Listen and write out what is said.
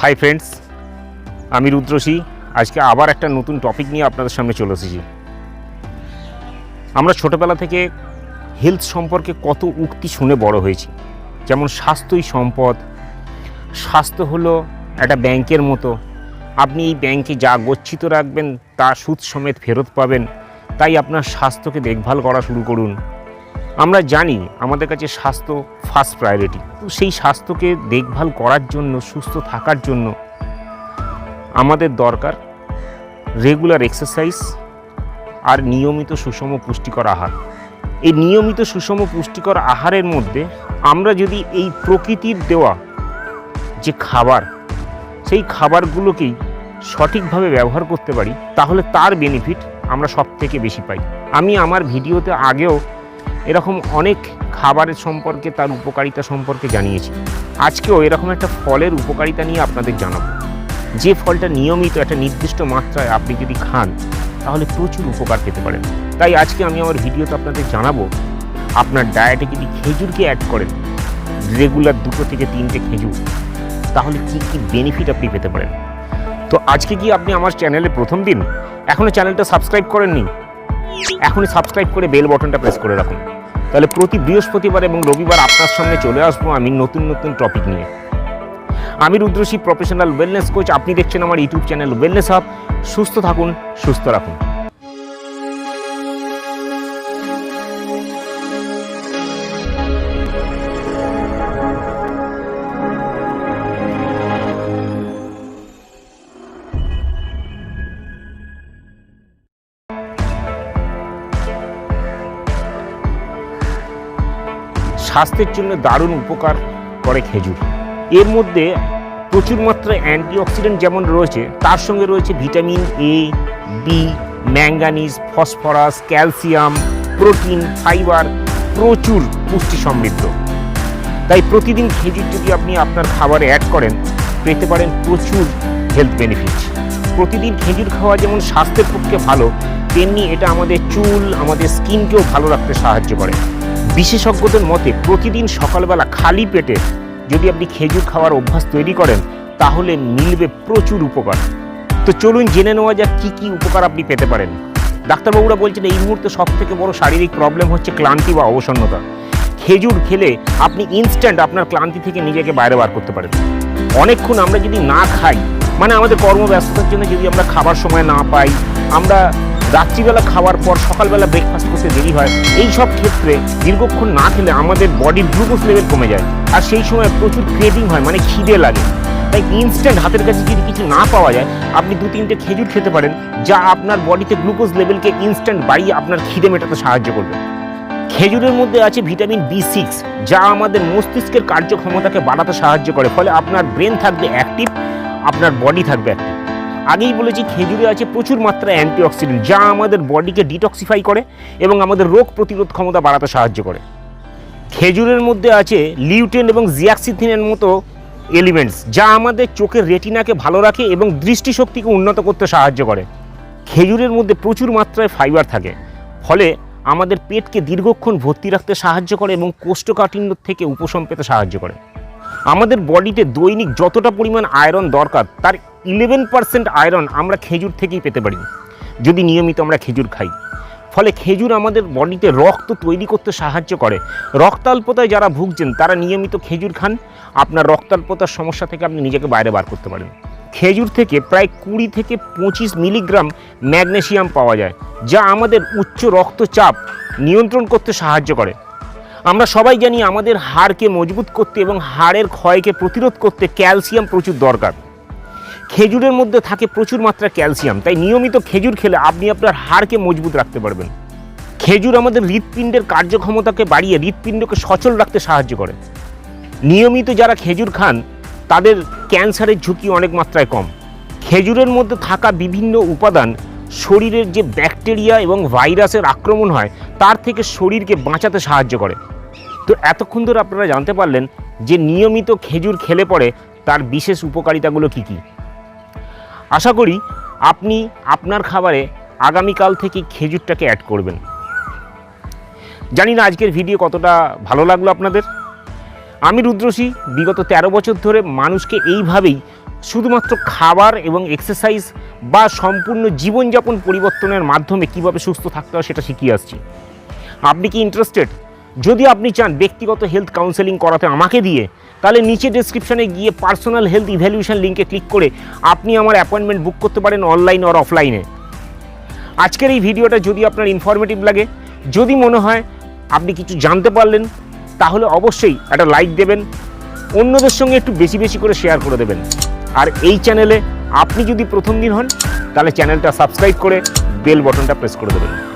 Hi friends আমি রুদ্রসী আজকে আবার একটা নতুন টপিক নিয়ে আপনাদের সামনে চলে এসেছি। আমরা ছোটোবেলা থেকে হেলথ সম্পর্কে কত উক্তি শুনে বড় হয়েছি। যেমন স্বাস্থ্যই সম্পদ। স্বাস্থ্য হলো একটা ব্যাংকের মতো। আপনি এই ব্যাংকে যা গচ্ছিত রাখবেন, তা সুদ সমেত ফেরত পাবেন। তাই আপনার স্বাস্থ্যকে দেখভাল করা শুরু করুন। আমরা জানি আমাদের কাছে স্বাস্থ্য ফার্স্ট প্রায়োরিটি তো সেই স্বাস্থ্যকে দেখভাল করার জন্য, সুস্থ থাকার জন্য আমাদের দরকার রেগুলার এক্সারসাইজ আর নিয়মিত সুষম পুষ্টিকর আহার। এই নিয়মিত সুষম পুষ্টিকর আহারের মধ্যে আমরা যদি এই প্রকৃতির দেওয়া যে খাবার, সেই খাবারগুলোকেই সঠিকভাবে ব্যবহার করতে পারি, তাহলে তার বেনিফিট আমরা সব থেকে বেশি পাই। আমি আমার ভিডিওতে আগেও এরকম অনেক খাবারের সম্পর্কে, তার উপকারিতা সম্পর্কে জানিয়েছি। আজকেও এরকম একটা ফলের উপকারিতা নিয়ে আপনাদের জানাব। যে ফলটা নিয়মিত একটা নির্দিষ্ট মাত্রায় আপনি যদি খান, তাহলে প্রচুর উপকার পেতে পারেন। তাই আজকে আমি আমার ভিডিওতে আপনাদের জানাব, আপনার ডায়েটে যদি খেজুরকে অ্যাড করেন রেগুলার দুটো থেকে তিনটে খেজুর, তাহলে কি কি বেনিফিট আপনি পেতে পারেন? তো আজকে কি আপনি আমার চ্যানেলে প্রথম দিন? এখনও চ্যানেলটা সাবস্ক্রাইব করেননি? এখনই সাবস্ক্রাইব করে বেল বটনটা প্রেস করে রাখুন। তাহলে প্রতি বৃহস্পতিবার এবং রবিবার আপনার সামনে চলে আসব আমি নতুন নতুন টপিক নিয়ে। আমি রুদ্রশী প্রফেশনাল ওয়েলনেস কোচ আপনি দেখছেন আমার ইউটিউব চ্যানেল ওয়েলনেস হাব সুস্থ থাকুন, সুস্থ রাখুন। স্বাস্থ্যের জন্য দারুণ উপকার করে খেজুর। এর মধ্যে প্রচুর মাত্রায় অ্যান্টিঅক্সিডেন্ট যেমন রয়েছে, তার সঙ্গে রয়েছে vitamin A B manganese, phosphorus, calcium, protein, fibre, প্রচুর পুষ্টি সমৃদ্ধ। তাই প্রতিদিন খেজুর যদি আপনি আপনার খাবারে অ্যাড করেন, পেতে পারেন প্রচুর হেলথ বেনিফিট প্রতিদিন খেজুর খাওয়া যেমন স্বাস্থ্যের পক্ষে ভালো, তেমনি এটা আমাদের চুল, আমাদের স্কিনকেও ভালো রাখতে সাহায্য করে। বিশেষজ্ঞদের মতে প্রতিদিন সকালবেলা খালি পেটে যদি আপনি খেজুর খাওয়ার অভ্যাস তৈরি করেন, তাহলে মিলবে প্রচুর উপকার। তো চলুন জেনে নেওয়া যাক কী কী উপকার আপনি পেতে পারেন। ডাক্তারবাবুরা বলছেন, এই মুহূর্তে সব থেকে বড় শারীরিক প্রবলেম হচ্ছে ক্লান্তি বা অবসন্নতা। খেজুর খেলে আপনি ইনস্ট্যান্ট আপনার ক্লান্তি থেকে নিজেকে বাইরে বার করতে পারেন। অনেকক্ষণ আমরা যদি না খাই মানে আমাদের কর্মব্যস্ততার জন্য যদি আমরা খাবার সময় না পাই, আমরা রাত্রিবেলা খাওয়ার পর সকালবেলা ব্রেকফাস্ট করতে দেরি হয়, এই সব ক্ষেত্রে দীর্ঘক্ষণ না খেলে আমাদের বডির গ্লুকোজ লেভেল কমে যায়। আর সেই সময় প্রচুর ক্রেভিং হয় মানে খিদে লাগে। তাই ইনস্ট্যান্ট হাতের কাছে যদি কিছু না পাওয়া যায়, আপনি দু তিনটে খেজুর খেতে পারেন, যা আপনার বডিতে গ্লুকোজ লেভেলকে ইনস্ট্যান্ট বাড়িয়ে আপনার খিদে মেটাতে সাহায্য করবে। খেজুরের মধ্যে আছে ভিটামিন বি সিক্স যা আমাদের মস্তিষ্কের কার্যক্ষমতাকে বাড়াতে সাহায্য করে, ফলে আপনার ব্রেন থাকবে অ্যাক্টিভ আপনার বডি থাকবে অ্যাক্টিভ আগেই বলেছি, খেজুরে আছে প্রচুর মাত্রায় অ্যান্টিঅক্সিডেন্ট যা আমাদের বডিকে ডিটক্সিফাই করে এবং আমাদের রোগ প্রতিরোধ ক্ষমতা বাড়াতে সাহায্য করে। খেজুরের মধ্যে আছে লিউটেন এবং জিয়াক্সিথিনের মতো এলিমেন্টস যা আমাদের চোখের রেটিনাকে ভালো রাখে এবং দৃষ্টিশক্তিকে উন্নত করতে সাহায্য করে। খেজুরের মধ্যে প্রচুর মাত্রায় ফাইবার থাকে, ফলে আমাদের পেটকে দীর্ঘক্ষণ ভর্তি রাখতে সাহায্য করে এবং কোষ্ঠকাঠিন্য থেকে উপশম পেতে সাহায্য করে। আমাদের বডিতে দৈনিক যতটা পরিমাণ আয়রন দরকার, তার ইলেভেন পার্সেন্ট আয়রন আমরা খেজুর থেকেই পেতে পারি। যদি নিয়মিত আমরা খেজুর খাই। ফলে খেজুর আমাদের বডিতে রক্ত তৈরি করতে সাহায্য করে। রক্তাল্পতায় যারা ভুগছেন, তারা নিয়মিত খেজুর খান। আপনার রক্তাল্পতার সমস্যা থেকে আপনি নিজেকে বাইরে বার করতে পারেন। খেজুর থেকে প্রায় কুড়ি থেকে পঁচিশ মিলিগ্রাম ম্যাগনেশিয়াম পাওয়া যায়, যা আমাদের উচ্চ রক্তচাপ নিয়ন্ত্রণ করতে সাহায্য করে। আমরা সবাই জানি আমাদের হাড়কে মজবুত করতে এবং হাড়ের ক্ষয়কে প্রতিরোধ করতে ক্যালসিয়াম প্রচুর দরকার। খেজুরের মধ্যে থাকে প্রচুর মাত্রা ক্যালসিয়াম, তাই নিয়মিত খেজুর খেলে আপনি আপনার হাড়কে মজবুত রাখতে পারবেন। খেজুর আমাদের হৃৎপিণ্ডের কার্যক্ষমতাকে বাড়িয়ে, হৃৎপিণ্ডকে সচল রাখতে সাহায্য করে। নিয়মিত যারা খেজুর খান, তাদের ক্যান্সারের ঝুঁকি অনেক মাত্রায় কম। খেজুরের মধ্যে থাকা বিভিন্ন উপাদান শরীরের যে ব্যাকটেরিয়া এবং ভাইরাসের আক্রমণ হয়, তার থেকে শরীরকে বাঁচাতে সাহায্য করে। তো এতক্ষণ ধরে আপনারা জানতে পারলেন যে নিয়মিত খেজুর খেলে পরে তার বিশেষ উপকারিতাগুলো কী কী। আশা করি আপনি আপনার খাবারে আগামীকাল থেকে খেজুরটাকে অ্যাড করবেন। জানি না আজকের ভিডিও কতটা ভালো লাগল আপনাদের। আমি রুদ্রসী বিগত ১৩ বছর ধরে মানুষকে এইভাবেই শুধুমাত্র খাবার এবং এক্সারসাইজ বা সম্পূর্ণ জীবনযাপন পরিবর্তনের মাধ্যমে কীভাবে সুস্থ থাকতে হয় সেটা শিখিয়ে আসছি। আপনি কি ইন্টারেস্টেড যদি আপনি চান ব্যক্তিগত হেলথ কাউন্সেলিং করাতে আমাকে দিয়ে, তাহলে নিচে ডেসক্রিপশনে গিয়ে পার্সোনাল হেলথ ইভ্যালুয়েশন লিঙ্কে ক্লিক করে আপনি আমার অ্যাপয়েন্টমেন্ট বুক করতে পারেন অনলাইন আর অফলাইনে আজকের এই ভিডিওটা যদি আপনার ইনফরমেটিভ লাগে, যদি মনে হয় আপনি কিছু জানতে পারলেন, তাহলে অবশ্যই একটা লাইক দেবেন, অন্যদের সঙ্গে একটু বেশি বেশি করে শেয়ার করে দেবেন। আর এই চ্যানেলে আপনি যদি প্রথম দিন হন, তাহলে চ্যানেলটা সাবস্ক্রাইব করে বেল বটনটা প্রেস করে দেবেন।